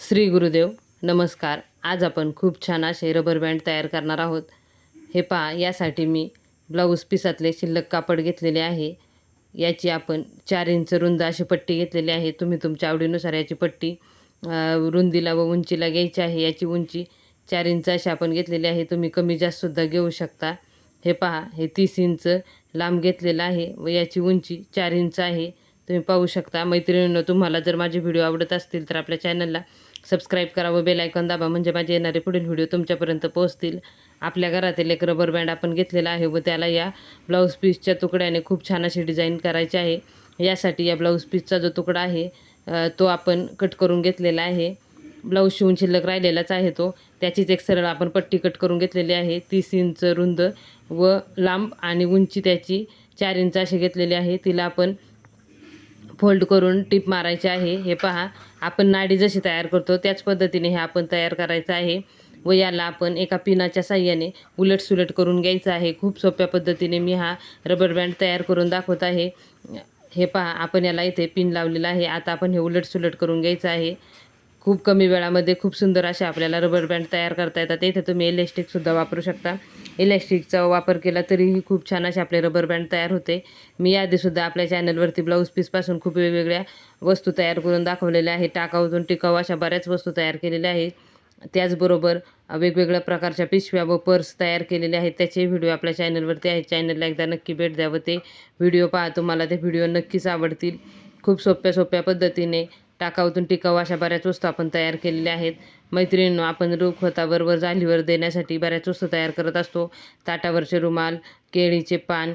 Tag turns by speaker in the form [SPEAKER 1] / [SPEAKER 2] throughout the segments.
[SPEAKER 1] श्री गुरुदेव नमस्कार. आज आपण खूप छान असे रबर बँड तयार करणार आहोत. हे पहा यासाठी मी ब्लाऊज पिसातले शिल्लक कापड घेतलेले आहे. याची आपण चार इंच रुंद अशी पट्टी घेतलेली आहे. तुम्ही तुमच्या आवडीनुसार याची पट्टी रुंदीला व उंचीला घ्यायची आहे. याची उंची चार इंच अशी आपण घेतलेली आहे. तुम्ही कमी जास्तसुद्धा घेऊ शकता. हे पहा हे तीस इंच लांब घेतलेलं आहे व याची उंची चार इंच आहे. तुम्ही पाहू शकता. मैत्रिणींनो तुम्हाला जर माझे व्हिडिओ आवडत असतील तर आपल्या चॅनलला सबस्क्राईब करा व बेल आयकॉन दाबा म्हणजे माझे येणारे पुढील व्हिडिओ तुमच्यापर्यंत पोहोचतील. आपल्या घरातील एक रबर बँड आपण घेतलेला आहे व त्याला या ब्लाऊज पीसच्या तुकड्याने खूप छान अशी डिझाईन करायची आहे. यासाठी या ब्लाऊज पीसचा जो तुकडा आहे तो आपण कट करून घेतलेला आहे. ब्लाऊज शिवून शिल्लक राहिलेलाच आहे तो. त्याचीच एक सरळ आपण पट्टी कट करून घेतलेली आहे. तीस इंच रुंद व लांब आणि उंची त्याची चार इंच अशी घेतलेली आहे. तिला आपण फोल्ड करून टीप मारायची आहे. हे पहा आपण नाडी जशी तयार करतो त्याच पद्धतीने हे आपण तयार करायचं आहे. व याला आपण एका पिनाच्या साह्याने उलट सुलट करून घ्यायचं आहे. खूप सोप्या पद्धतीने मी हा रबर बँड तयार करून दाखवत आहे. हे पहा आपण याला इथे पिन लावलेलं आहे. आता आपण हे उलट सुलट करून घ्यायचं आहे. खूप कमी वेळामध्ये खूप सुंदर असे आपल्याला रबर बँड तयार करता येतात. इथे तुम्ही इलेस्टिकसुद्धा वापरू शकता. इलॅस्टिकचा वापर केला तरीही खूप छान असे आपले रबर बँड तयार होते. मी याआधीसुद्धा आपल्या चॅनलवरती ब्लाऊज पीसपासून खूप वेगवेगळ्या वस्तू तयार करून दाखवलेल्या आहेत. टाकाऊतून टिकाऊ अशा बऱ्याच वस्तू तयार केलेल्या आहेत. त्याचबरोबर वेगवेगळ्या प्रकारच्या पिशव्या व पर्स तयार केलेले आहेत. त्याचे व्हिडिओ आपल्या चॅनलवरती आहेत. चॅनलला एकदा नक्की भेट द्यावं ते व्हिडिओ पहा. तुम्हाला ते व्हिडिओ नक्कीच आवडतील. खूप सोप्या सोप्या पद्धतीने टाकाऊतून टिकाऊ अशा बऱ्याच वस्तू आपण तयार केलेल्या आहेत. मैत्रिणींनो आपण रुखवतावर जालीवर देण्यासाठी बऱ्याच वस्तू तयार करत असतो. ताटावरचे रुमाल केळीचे पान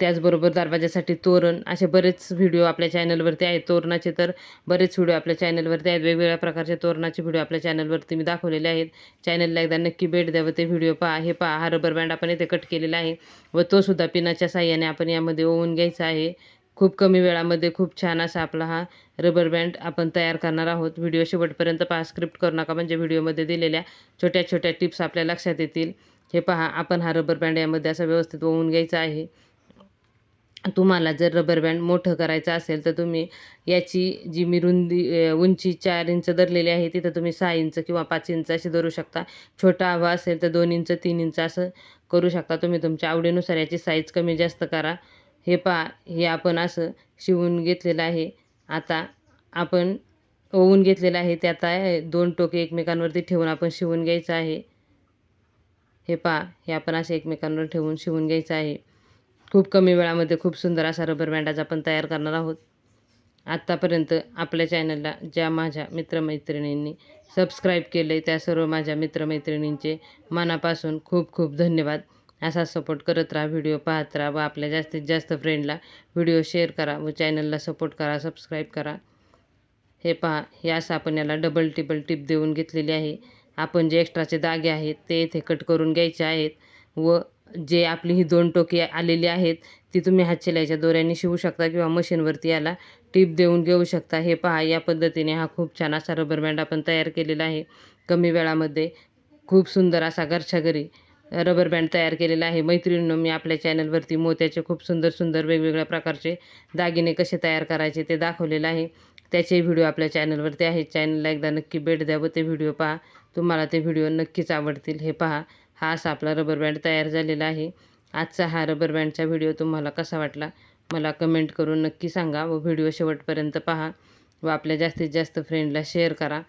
[SPEAKER 1] त्याचबरोबर दरवाजासाठी तोरण असे बरेच व्हिडिओ आपल्या चॅनलवरती आहेत. तोरणाचे तर बरेच व्हिडिओ आपल्या चॅनलवरती आहेत. वेगवेगळ्या प्रकारचे तोरणाचे व्हिडिओ आपल्या चॅनलवरती मी दाखवलेले आहेत. चॅनलला एकदा नक्की भेट द्यावं ते व्हिडिओ पहा. हे पहा हा रबर बँड आपण इथे कट केलेला आहे व तो सुद्धा पिनाच्या साह्याने आपण यामध्ये ओवून घ्यायचा आहे. खूप कमी वेळामध्ये खूप छान असा आपला हा रबर बँड आपण तयार करणार आहोत. व्हिडिओ शेवटपर्यंत पहा स्क्रिप्ट करू नका म्हणजे व्हिडिओमध्ये दिलेल्या छोट्या छोट्या टिप्स आपल्या लक्षात येतील. हे पहा आपण हा रबर बँड यामध्ये असा व्यवस्थित ओवून घ्यायचा आहे. तुम्हाला जर रबर बँड मोठं करायचं असेल तर तुम्ही याची जी मी रुंदी उंची चार इंच धरलेली आहे तिथं तुम्ही सहा इंच किंवा पाच इंच अशी धरू शकता. छोटा हवा असेल तर दोन इंच तीन इंच असं करू शकता. तुम्ही तुमच्या आवडीनुसार याची साईज कमी जास्त करा. हे पहा हे आपण असं शिवून घेतलेलं आहे. आता आपण ओवून घेतलेलं आहे ते आता दोन टोके एकमेकांवरती ठेवून आपण शिवून घ्यायचं आहे. हे पहा हे आपण असं एकमेकांवर ठेवून शिवून घ्यायचं आहे. खूप कमी वेळामध्ये खूप सुंदर असा रबर बँडाज आपण तयार करणार आहोत. आत्तापर्यंत आपल्या चॅनलला ज्या माझ्या मित्रमैत्रिणींनी सबस्क्राईब केलं आहे त्या सर्व माझ्या मित्रमैत्रिणींचे मनापासून खूप खूप धन्यवाद. असा सपोर्ट करत राहा व्हिडिओ पाहत राहा व आपल्या जास्तीत जास्त फ्रेंडला व्हिडिओ शेअर करा व चॅनलला सपोर्ट करा सबस्क्राईब करा. हे पहा हे असं आपण याला डबल टिबल टिप देऊन घेतलेली आहे. आपण जे एक्स्ट्राचे दागे आहेत ते इथे कट करून घ्यायचे आहेत व जे आपली ही दोन टोकी आलेली आहेत ती तुम्ही हातशिलाईच्या दोऱ्याने शिवू शकता किंवा मशीनवरती याला टीप देऊन घेऊ शकता. हे पहा या पद्धतीने हा खूप छान असा रबर बँड आपण तयार केलेला आहे. कमी वेळामध्ये खूप सुंदर असा घरच्या घरी रबर बँड तयार केलेला आहे. मैत्रिणीनं मी आपल्या चॅनलवरती मोत्याचे खूप सुंदर सुंदर वेगवेगळ्या प्रकारचे दागिने कसे तयार करायचे ते दाखवलेलं आहे. त्याचे व्हिडिओ आपल्या चॅनलवरती आहेत. चॅनलला एकदा नक्की भेट द्या व ते व्हिडिओ पहा. तुम्हाला ते व्हिडिओ नक्कीच आवडतील. हे पहा हा असा आपला रबर बँड तयार झालेला आहे. आजचा हा रबर बँडचा व्हिडिओ तुम्हाला कसा वाटला मला कमेंट करून नक्की सांगा व व्हिडिओ शेवटपर्यंत पहा व आपल्या जास्तीत जास्त फ्रेंडला शेअर करा.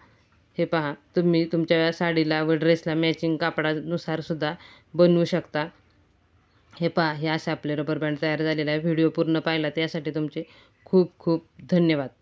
[SPEAKER 1] हे पहा तुम्ही तुमच्या साडीला व ड्रेसला मॅचिंग कापडानुसार सुद्धा बनवू शकता. हे पहा हे असे आपले रबर बँड तयार झालेले आहे. व्हिडिओ पूर्ण पाहिला त्यासाठी तुमचे खूप खूप धन्यवाद.